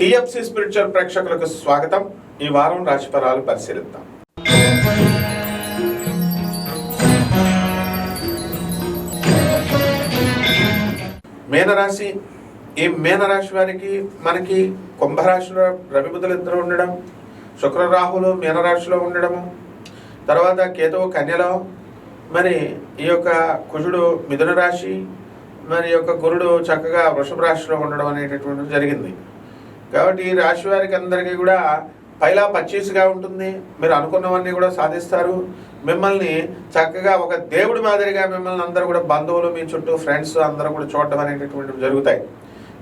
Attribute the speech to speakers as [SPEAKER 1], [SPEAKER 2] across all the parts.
[SPEAKER 1] TFC spiritual ప్రేక్షకులకు స్వాగతం. ఈ వారం రాశిఫలాలు పరిశీలిద్దాం. మేనరాశి ఈ మేనరాశి వారికి మనకి కుంభరాశిలో రవి ఇద్దరు ఉండడం శుక్ర రాహులు మీనరాశిలో ఉండడము తర్వాత కేతువు కన్యలో మరి ఈ యొక్క కుజుడు మిథున రాశి మరి యొక్క గురుడు చక్కగా వృషభ రాశిలో ఉండడం అనేటటువంటిది జరిగింది. కాబట్టి ఈ రాశి వారికి అందరికీ కూడా పైలా పచ్చీసుగా ఉంటుంది. మీరు అనుకున్నవన్నీ కూడా సాధిస్తారు. మిమ్మల్ని చక్కగా ఒక దేవుడి మాదిరిగా మిమ్మల్ని అందరూ కూడా బంధువులు మీ చుట్టూ ఫ్రెండ్స్ అందరూ కూడా చూడడం అనేటటువంటివి జరుగుతాయి.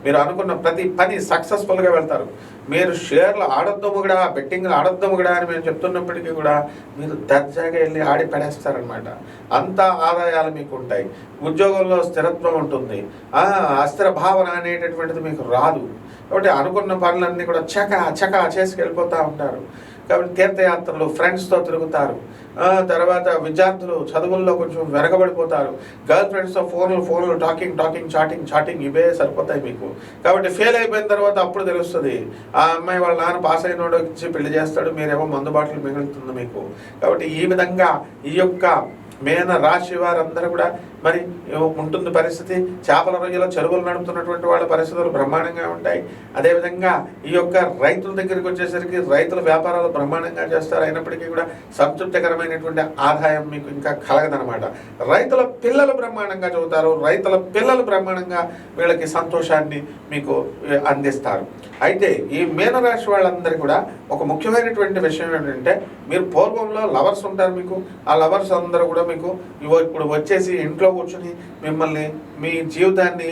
[SPEAKER 1] మీరు అనుకున్న ప్రతి పని సక్సెస్ఫుల్గా వెళ్తారు. మీరు షేర్లు ఆడొద్దము కూడా బెట్టింగ్లు ఆడొద్దము కూడా అని మేము చెప్తున్నప్పటికీ కూడా మీరు దర్జాగా వెళ్ళి ఆడి పడేస్తారనమాట అంత ఆదాయాలు మీకు ఉంటాయి. ఉద్యోగంలో స్థిరత్వం ఉంటుంది. అస్థిర భావన అనేటటువంటిది మీకు రాదు. కాబట్టి అనుకున్న పనులన్నీ కూడా చక చక చేసుకెళ్ళిపోతూ ఉంటారు. కాబట్టి తీర్థయాత్రలు ఫ్రెండ్స్తో తిరుగుతారు. తర్వాత విద్యార్థులు చదువుల్లో కొంచెం వెనకబడిపోతారు. గర్ల్ ఫ్రెండ్స్తో ఫోన్లు ఫోన్లు టాకింగ్ టాకింగ్ చాటింగ్ చాటింగ్ ఇవే సరిపోతాయి మీకు. కాబట్టి ఫెయిల్ అయిపోయిన తర్వాత అప్పుడు తెలుస్తుంది. ఆ అమ్మాయి వాళ్ళ నాన్న పాస్ అయినోడు ఇచ్చి పెళ్ళి చేస్తాడు మీరేమో మందుబాటులు మిగులుతుంది మీకు. కాబట్టి ఈ విధంగా ఈ యొక్క మేన రాశి వారందరూ కూడా మరి ఉంటుంది పరిస్థితి. చేపల రొయ్యలో చెరువులు నడుపుతున్నటువంటి వాళ్ళ పరిస్థితులు బ్రహ్మాండంగా ఉంటాయి. అదేవిధంగా ఈ యొక్క రైతుల దగ్గరికి వచ్చేసరికి రైతుల వ్యాపారాలు బ్రహ్మాండంగా చేస్తారు. అయినప్పటికీ కూడా సంతృప్తికరమైనటువంటి ఆదాయం మీకు ఇంకా కలగదనమాట రైతుల పిల్లలు బ్రహ్మాండంగా చదువుతారు. రైతుల పిల్లలు బ్రహ్మాండంగా వీళ్ళకి సంతోషాన్ని మీకు అందిస్తారు. అయితే ఈ మీనరాశి వాళ్ళందరూ కూడా ఒక ముఖ్యమైనటువంటి విషయం ఏంటంటే మీరు పూర్వంలో లవర్స్ ఉంటారు మీకు. ఆ లవర్స్ అందరూ కూడా మీకు ఇప్పుడు వచ్చేసి ఇంట్లో కూర్చొని మిమ్మల్ని మీ జీవితాన్ని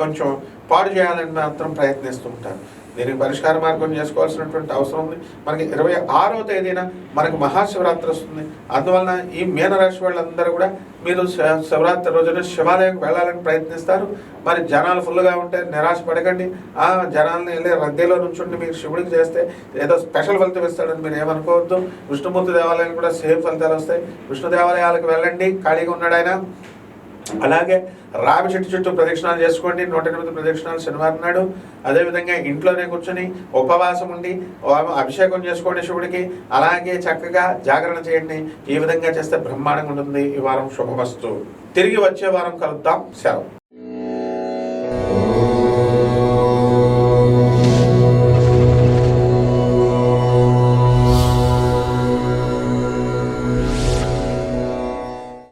[SPEAKER 1] కొంచెం పాడు చేయాలని మాత్రం ప్రయత్నిస్తూ ఉంటారు. దీనికి పరిష్కార మార్గం చేసుకోవాల్సినటువంటి అవసరం ఉంది. మనకి ఇరవై ఆరో తేదీన మనకు మహాశివరాత్రి వస్తుంది. అందువలన ఈ మీనరాశి వాళ్ళందరూ కూడా మీరు శివరాత్రి రోజున శివాలయం వెళ్ళాలని ప్రయత్నిస్తారు. మరి జనాలు ఫుల్గా ఉంటే నిరాశ పడకండి. ఆ జనాల్ని వెళ్ళి రద్దీలో నుంచుండి మీరు శివుడికి చేస్తే ఏదో స్పెషల్ ఫలితం ఇస్తాడని మీరు ఏమనుకోవద్దు. విష్ణుమూర్తి దేవాలయం కూడా సేమ్ ఫలితాలు వస్తాయి. విష్ణు దేవాలయాలకు వెళ్ళండి. ఖాళీగా ఉన్నాడు ఆయన. అలాగే రావి చెట్టు చుట్టూ ప్రదక్షిణాలు చేసుకోండి. నూట ఎనిమిది ప్రదక్షిణాలు శనివారం నాడు. అదేవిధంగా ఇంట్లోనే కూర్చొని ఉపవాసం ఉండి అభిషేకం చేసుకోండి శివుడికి. అలాగే చక్కగా జాగరణ చేయండి. ఈ విధంగా చేస్తే బ్రహ్మాండంగా ఉంటుంది. ఈ వారం శుభవస్తు తిరిగి వచ్చే వారం కలుద్దాం. సెలవు.